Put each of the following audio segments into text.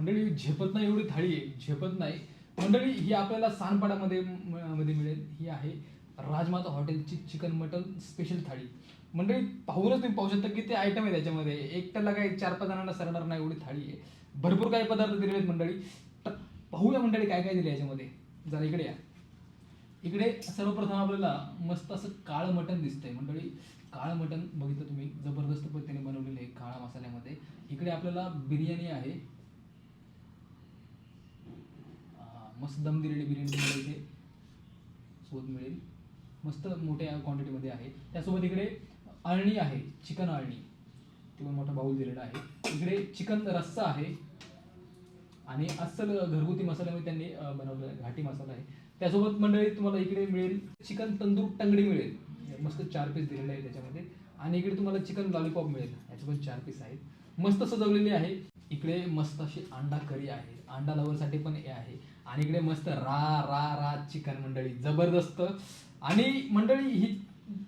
मंडळी झेपत नाही एवढी थाळी आहे. झेपत नाही. मंडळी ही आपल्याला सानपाडामध्ये म- मध्ये मिळेल. ही आहे राजमाता हॉटेलची चिकन मटन स्पेशल थाळी. मंडळी पाहूनच तुम्ही पाहू शकता किती आयटम आहे त्याच्यामध्ये. एकट्याला काही चार पाच जणांना सरणार नाही एवढी थाळी आहे. भरपूर काही पदार्थ दिलेले आहेत मंडळी. तर पाहूया मंडळी काय काय दिले याच्यामध्ये. जरा इकडे या. इकडे सर्वप्रथम आपल्याला मस्त असं काळं मटण दिसतंय मंडळी. काळं मटण बघितलं तुम्ही. जबरदस्त पद्धतीने बनवलेलं आहे काळा मसाल्यामध्ये. इकडे आपल्याला बिर्याणी आहे. मस्त दम दिलेली बिर्याणी तुम्हाला इथे सोबत मिळेल. मस्त मोठ्या क्वांटिटीमध्ये आहे. त्यासोबत इकडे अळणी आहे चिकन अळणी. ते पण मोठा बाऊल दिलेला आहे. इकडे चिकन रस्सा आहे. आणि अस्सल घरगुती मसाल्यामध्ये त्यांनी अं, बनवलेला आहे. घाटी मसाला आहे. त्यासोबत मंडळी तुम्हाला इकडे मिळेल चिकन तंदूर टंगडी मिळेल. मस्त चार पीस दिलेले आहे त्याच्यामध्ये. आणि इकडे तुम्हाला चिकन लॉलीपॉप मिळेल. याचे पण चार पीस आहेत. मस्त सजवलेली आहे. इकडे मस्त अशी अंडा करी आहे अंडा लवरसाठी पण हे आहे. आणि इकडे मस्त रा रा रा चिकन मंडळी जबरदस्त. आणि मंडळी ही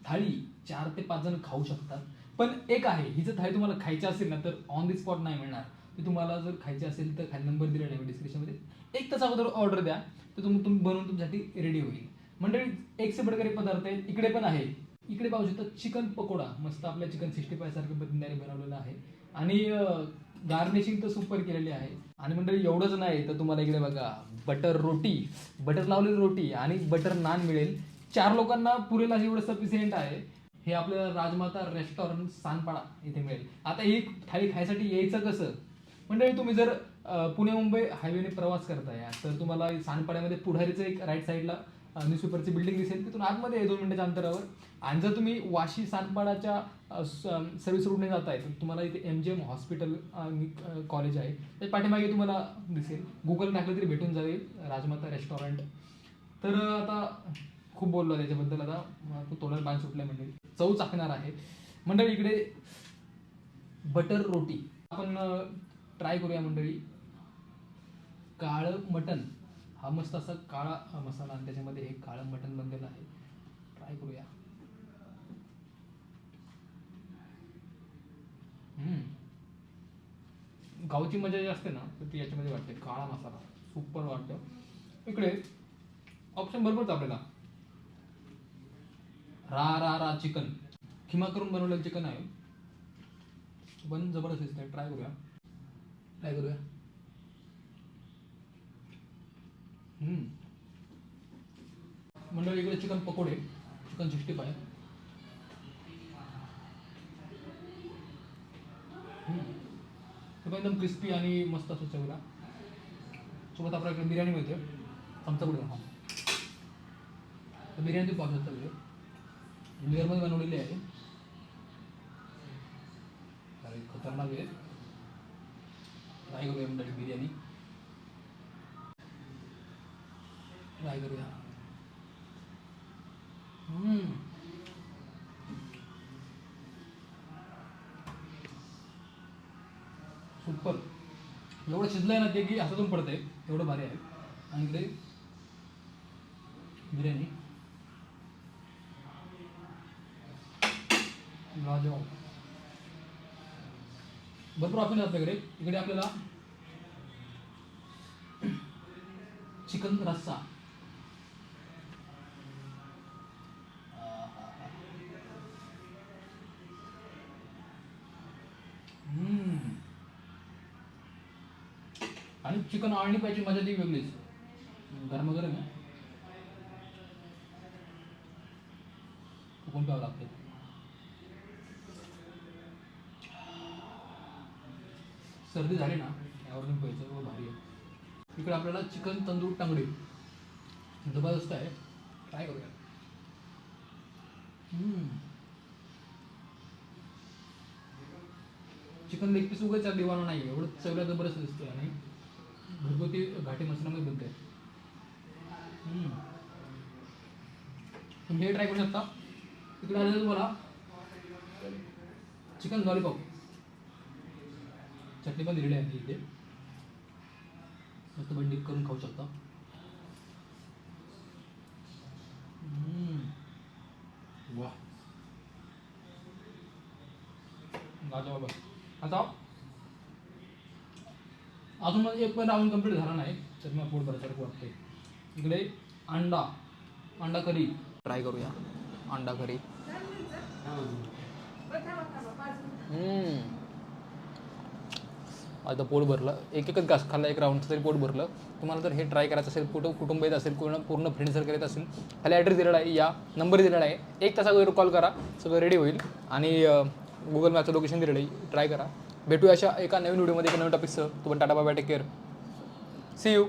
थाळी चार ते पाच जण खाऊ शकतात. पण एक आहे ही जर थाळी तुम्हाला खायची असेल ना तर ऑन दी स्पॉट नाही मिळणार. ती तुम्हाला जर खायची असेल तर खाली नंबर दिलेला आहे डिस्क्रिप्शनमध्ये एक तास अगोदर ऑर्डर द्या तर तुम्ही तुम्ही बनवून तुमच्यासाठी रेडी होईल. मंडळी एक से बडकरी पदार्थ आहे इकडे पण आहे. इकडे पाहू शकता चिकन पकोडा. मस्त आपल्या चिकन सिक्स्टी फाय सारख्या पद्धतीने बनवलेला आहे. आणि गार्निशिंग तर सुपर केलेली आहे. आणि मंडळी एवढंच नाही तर तुम्हाला इकडे बघा बटर रोटी बटर लावलेली रोटी आणि बटर नान मिळेल. चार लोकांना पुरेल अशी एवढं सफिशियंट आहे. हे आपल्याला राजमाता रेस्टॉरंट सानपाडा इथे मिळेल. आता एक थाळी खायसाठी यायचं कसं? मंडळी तुम्ही जर पुणे मुंबई हायवेने प्रवास करताय तर तुम्हाला सानपाड्यामध्ये पुढारीचं एक राईट साईडला न्यूजपेपरची बिल्डिंग दिसेल. तिथून आतमध्ये आहे दोन मिनिटाच्या अंतरावर. आणि जर तुम्ही वाशी सानपाडाच्या सर्व्हिस रोडने जाताय तर तुम्हाला इथे M G M hospital college आहे. त्या पाठीमागे तुम्हाला दिसेल. गुगल टाकलं तरी भेटून जाईल. राजमाता रेस्टॉरंट तर आता खूप बोललो त्याच्याबद्दल आता. मला तो तोंडाला पाणी सुटलं म्हणजे. चव चाकणार आहे. मंडळी इकडे बटर रोटी आपण ट्राय करूया मंडळी. काळं मटण. हा मस्त असा काळा मसाला आणि त्याच्यामध्ये हे काळं मटण बनलेलं आहे. ट्राय करूया. गावची मजा जी असते ना तर ती याच्यामध्ये वाटते. काळा मसाला. सुपर वाटतं. इकडे ऑप्शन भरपूरच आपल्याला. रा रा रा चिकन. खिमा करून बनवलेलं चिकन आहे. पण जबरदस्त दिसतंय. ट्राय करूया. ट्राय करूया. मंडळी इकडे चिकन पकोडे चिकन सिक्स्टी फाय ते पण एकदम क्रिस्पी आणि मस्त असतो चवीला. सोबत आपल्या इकडे बिर्याणी मिळते. आमचा पुढे हा. बिर्याणी तुम्ही पाहू शकता इकडे लेअरमध्ये बनवलेली आहे. अरे खतरनाक आहे. ट्राय मंडळी बिर्याणी. ट्राय करूया. हम्म. सुपर एवढं शिजलंय ना ते की हातातून पडतंय. एवढं भारी आहे. आणि इकडे बिर्याणी. लाजवाब भरपूर ऑप्शन आहेत आपल्याकडे. इकडे आपल्याला चिकन रस्सा. आणि चिकन आळणी पाहिजे मजा ती वेगळीच. गरम गरम आहे. फुकून प्यावं लागते सर्दी झाली ना यावरून प्यायचं व भारी आहे. इकडे आपल्याला चिकन तंदूर टांगडी. जबरदस्त आहे. ट्राय करूया. हम्म. चिकन लेग पीस उगाच दिवाना नाही एवढं चवला जबरदस्त दिसतोय आणि घरगुती घाटी मसाल्यामध्ये बनते. तुम्ही हे ट्राय करू शकता. तिकडे आलं तुम्हाला चिकन लॉलीपॉप चटणी पण दिलेली आहे इथे. मस्त बंडी करून खाऊ शकता. वा गाजा बाबा आता अजून म्हणजे एक पण राऊंड कंप्लीट झाला नाही तर मग पोट भरसारखं वाटते इकडे अंडा अंडा करी. ट्राय करूया. अंडा करी. आता पोट भरलं. एक एकच घास खाल्ला एक राऊंडचं तरी पोट भरलं. तुम्हाला जर हे ट्राय करायचं असेल कुठं कुटुंब येत असेल पूर्ण पूर्ण फ्रेंड सर्कल येत असेल खाली ॲड्रेस दिलेला आहे या नंबर दिलेला आहे. एक तास अगोदर कॉल करा सगळं रेडी होईल. आणि गुगल मॅपचं लोकेशन दिलेलं आहे. ट्राय करा. भेटूया अशा एका नवीन व्हिडिओमध्ये एका नवीन टॉपिकसह तुम्हाला tata bye take care see you